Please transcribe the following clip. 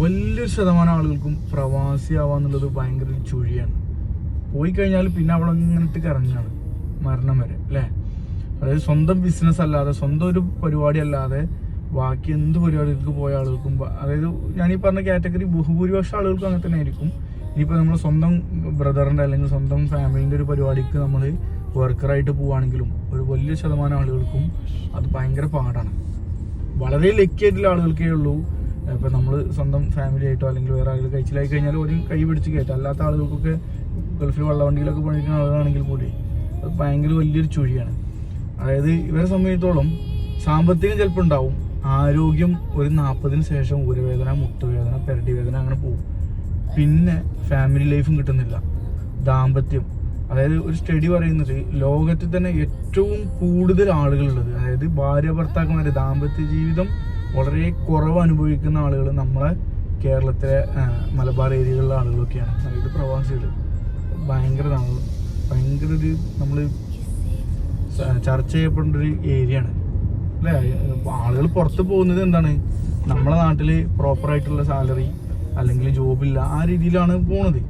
വലിയൊരു ശതമാനം ആളുകൾക്കും പ്രവാസി ആവാന്നുള്ളത് ഭയങ്കര ഒരു ചുഴിയാണ്. പോയി കഴിഞ്ഞാൽ പിന്നെ അവിടെ ഇങ്ങനത്തെ കറങ്ങാണ് മരണം വരെ അല്ലേ? അതായത് സ്വന്തം ബിസിനസ് അല്ലാതെ സ്വന്തം ഒരു പരിപാടി അല്ലാതെ ബാക്കി എന്ത് പരിപാടികൾക്ക് പോയ ആളുകൾക്കും അതായത് ഞാൻ ഈ പറഞ്ഞ കാറ്റഗറി ബഹുഭൂരിപക്ഷം ആളുകൾക്കും അങ്ങനെ തന്നെ ആയിരിക്കും. ഇനിയിപ്പോൾ നമ്മൾ സ്വന്തം ബ്രദറിന്റെ അല്ലെങ്കിൽ സ്വന്തം ഫാമിലിന്റെ ഒരു പരിപാടിക്ക് നമ്മൾ വർക്കറായിട്ട് പോവുകയാണെങ്കിലും ഒരു വലിയ ശതമാനം ആളുകൾക്കും അത് ഭയങ്കര പാടാണ്. വളരെ ലക്കി ആയിട്ടുള്ള ആളുകൾക്കേ ഉള്ളൂ. ഇപ്പം നമ്മൾ സ്വന്തം ഫാമിലി ആയിട്ടോ അല്ലെങ്കിൽ വേറെ ആളുകൾ കഴിച്ചിലായി കഴിഞ്ഞാൽ ഒരു കൈ പിടിച്ച് കയറ്റാം. അല്ലാത്ത ആളുകൾക്കൊക്കെ ഗൾഫിൽ വള്ളവണ്ടിയിലൊക്കെ പണിക്കുന്ന ആളുകളാണെങ്കിൽ കൂടി അത് ഭയങ്കര വലിയൊരു ചുഴിയാണ്. അതായത് ഇവരെ സംബന്ധിച്ചിടത്തോളം സാമ്പത്തികം ചിലപ്പോൾ ഉണ്ടാവും. ആരോഗ്യം ഒരു നാൽപ്പതിന് ശേഷം ഊരവേദന മുട്ടുവേദന പെരടി വേദന അങ്ങനെ പോകും പിന്നെ ഫാമിലി ലൈഫും കിട്ടുന്നില്ല. ദാമ്പത്യം. അതായത് ഒരു സ്റ്റഡി പറയുന്നത് ലോകത്തിൽ തന്നെ ഏറ്റവും കൂടുതൽ ആളുകളുള്ളത്. അതായത് ഭാര്യ ഭർത്താക്കന്മാരെ ദാമ്പത്യ ജീവിതം വളരെ കുറവ് അനുഭവിക്കുന്ന ആളുകൾ നമ്മളെ കേരളത്തിലെ മലബാർ ഏരിയകളിലെ ആളുകളൊക്കെയാണ്. അതായത് പ്രവാസികൾ ഭയങ്കര. ഭയങ്കര ഒരു നമ്മൾ ചർച്ച ചെയ്യപ്പെടേണ്ട ഒരു ഏരിയയാണ്. അല്ലേ? ആളുകൾ പുറത്ത് പോകുന്നത് എന്താണ്? നമ്മളെ നാട്ടിൽ പ്രോപ്പറായിട്ടുള്ള സാലറി അല്ലെങ്കിൽ ജോബില്ല ആ രീതിയിലാണ് പോണത്.